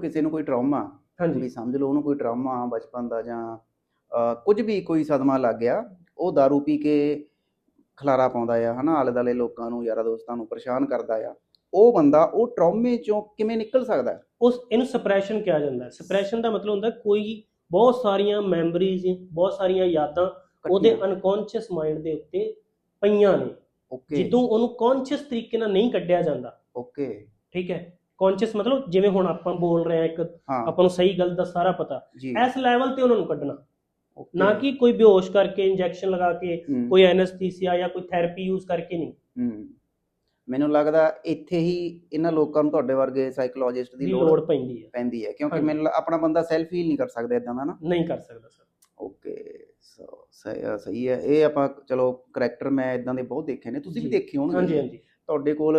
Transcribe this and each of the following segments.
ਕਿਸੇ ਨੂੰ ਕੋਈ ਟਰਾਮਾ ਵੀ ਹਾਂਜੀ ਸਮਝ ਲਓ ਉਹਨੂੰ ਕੋਈ ਟਰਾਮਾ ਬਚਪਨ ਦਾ ਜਾਂ ਕੁਝ ਵੀ ਕੋਈ ਸਦਮਾ ਲੱਗ ਗਿਆ ਉਹ दारू ਪੀ ਕੇ ਖਲਾਰਾ ਪਾਉਂਦਾ ਆ ਹਨਾ ਆਲੇ ਦਾਲੇ ਲੋਕਾਂ ਨੂੰ ਯਾਰਾਂ ਦੋਸਤਾਂ ਨੂੰ ਪਰੇਸ਼ਾਨ ਕਰਦਾ ਆ। ਉਹ ਬੰਦਾ ਉਹ ਟਰਾਮੇ ਚੋਂ ਕਿਵੇਂ ਨਿਕਲ ਸਕਦਾ? ਉਸ ਇਹਨੂੰ ਸਪਰੈਸ਼ਨ ਕਿਹਾ ਜਾਂਦਾ ਹੈ। ਸਪਰੈਸ਼ਨ ਦਾ ਮਤਲਬ ਹੁੰਦਾ ਕੋਈ ਬਹੁਤ ਸਾਰੀਆਂ ਮੈਮਰੀਜ਼ ਬਹੁਤ ਸਾਰੀਆਂ ਯਾਦਾਂ ਉਹਦੇ ਅਨਕੌਂਸ਼ੀਅਸ ਮਾਈਂਡ ਦੇ ਉੱਤੇ ਪਈਆਂ ਨੇ। ਓਕੇ ਜਦੋਂ ਉਹਨੂੰ ਕੌਨਸ਼ੀਅਸ ਤਰੀਕੇ ਨਾਲ ਨਹੀਂ ਕੱਢਿਆ ਜਾਂਦਾ। ਓਕੇ ਠੀਕ ਹੈ। ਕੌਨਸ਼ੀਅਸ ਮਤਲਬ ਜਿਵੇਂ ਹੁਣ ਆਪਾਂ ਬੋਲ ਰਹੇ ਆ ਇੱਕ ਹਾਂ। ਆਪਾਂ ਨੂੰ ਸਹੀ ਗੱਲ ਦਾ ਸਾਰਾ ਪਤਾ ਜੀ। ਇਸ ਲੈਵਲ ਤੇ ਉਹਨਾਂ ਨੂੰ ਕੱਢਣਾ। Okay, ਨਾ ਕਿ ਕੋਈ ਬੇਹੋਸ਼ ਕਰਕੇ ਇੰਜੈਕਸ਼ਨ ਲਗਾ ਕੇ ਕੋਈ ਐਨਸਥੀਸੀਆ ਜਾਂ ਕੋਈ ਥੈਰੇਪੀ ਯੂਜ਼ ਕਰਕੇ ਨਹੀਂ। ਮੈਨੂੰ ਲੱਗਦਾ ਇੱਥੇ ਹੀ ਇਹਨਾਂ ਲੋਕਾਂ ਨੂੰ ਤੁਹਾਡੇ ਵਰਗੇ ਸਾਈਕੋਲੋਜਿਸਟ ਦੀ ਦੀ ਲੋੜ ਲੋੜ ਪੈਂਦੀ ਹੈ। ਪੈਂਦੀ ਹੈ ਕਿਉਂਕਿ ਹਾਂਜੀ। ਮੈਨੂੰ ਲ- ਆਪਣਾ ਬੰਦਾ ਸੈਲਫ ਹੀਲ ਨਹੀਂ ਕਰ ਸਕਦਾ ਇਦਾਂ ਦਾ ਨਾ। ਨਹੀਂ ਕਰ ਸਕਦਾ ਸਰ। ਓਕੇ ਸੋ ਸਹੀ ਆ- ਸਹੀ ਹੈ। ਇਹ ਆਪਾਂ ਚਲੋ ਕਰੈਕਟਰ ਮੈਂ ਇਦਾਂ ਦੇ ਬਹੁਤ ਦੇਖੇ ਨੇ ਤੁਸੀਂ ਵੀ ਜੀ। ਦੇਖੇ ਹੋਣਗੇ। ਹਾਂਜੀ ਹਾਂਜੀ। ਤੁਹਾਡੇ ਕੋਲ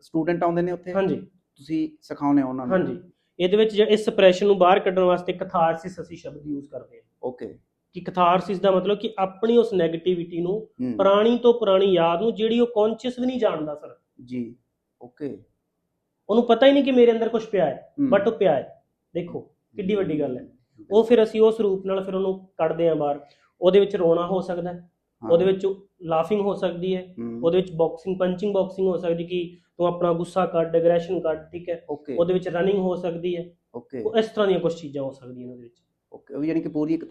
ਸਟੂਡੈਂਟ ਆਉਂਦੇ ਨੇ ਉੱਥੇ? ਹਾਂਜੀ। ਤੁਸੀਂ ਸਿਖਾਉਂਦੇ ਹੋ ਉਹਨਾਂ ਨੂੰ? ਹਾਂਜੀ। ਇਹਦੇ ਵਿੱਚ ਜੇ ਇਸ ਸਪਰੈਸ਼ਨ ਨੂੰ ਬਾਹਰ ਕੱਢਣ ਵਾਸਤੇ ਕਥਾਰਸਿਸ ਅਸੀਂ ਸ਼ਬਦ ਯੂਜ਼ ਕਰਦੇ ਹਾਂ। ਓਕੇ ਕਿ ਕਥਾਰਸਿਸ ਦਾ ਮਤਲਬ ਕਿ ਆਪਣੀ ਉਸ 네ਗੇਟਿਵਿਟੀ ਨੂੰ ਪੁਰਾਣੀ ਤੋਂ ਪੁਰਾਣੀ ਯਾਦ ਨੂੰ ਜਿਹੜੀ ਉਹ ਕੌਨਸ਼ੀਅਸ ਵੀ ਨਹੀਂ ਜਾਣਦਾ ਸਰ ਜੀ। ਓਕੇ ਉਹਨੂੰ ਪਤਾ ਹੀ ਨਹੀਂ ਕਿ ਮੇਰੇ ਅੰਦਰ ਕੁਝ ਪਿਆ ਹੈ ਬਟ ਉਹ ਪਿਆ ਹੈ। ਦੇਖੋ ਕਿੱਡੀ ਵੱਡੀ ਗੱਲ ਹੈ। ਉਹ ਫਿਰ ਅਸੀਂ ਉਸ ਰੂਪ ਨਾਲ ਫਿਰ ਉਹਨੂੰ ਕੱਢਦੇ ਹਾਂ ਬਾਹਰ। ਉਹਦੇ ਵਿੱਚ ਰੋਣਾ ਹੋ ਸਕਦਾ ਹਾਂ, ਉਹਦੇ ਵਿੱਚ ਲਾਫਿੰਗ ਹੋ ਸਕਦੀ ਹੈ ਉਹਦੇ ਵਿੱਚ ਬਾਕਸਿੰਗ ਪੰਚਿੰਗ ਬਾਕਸਿੰਗ ਹੋ ਸਕਦੀ ਕਿ ਤੂੰ ਆਪਣਾ ਗੁੱਸਾ ਕੱਢ ਐਗਰੈਸ਼ਨ ਕੱਢ ਠੀਕ ਹੈ? ਉਹਦੇ ਵਿੱਚ ਰਨਿੰਗ ਹੋ ਸਕਦੀ ਹੈ। ਓਕੇ ਉਹ ਇਸ ਤਰ੍ਹਾਂ ਦੀਆਂ ਕੁਝ ਚੀਜ਼ਾਂ ਹੋ ਸਕਦੀਆਂ ਉਹਦੇ ਵਿੱਚ। ਓਕੇ ਉਹ ਯਾਨੀ ਕਿ ਪੂਰੀ ਇੱਕ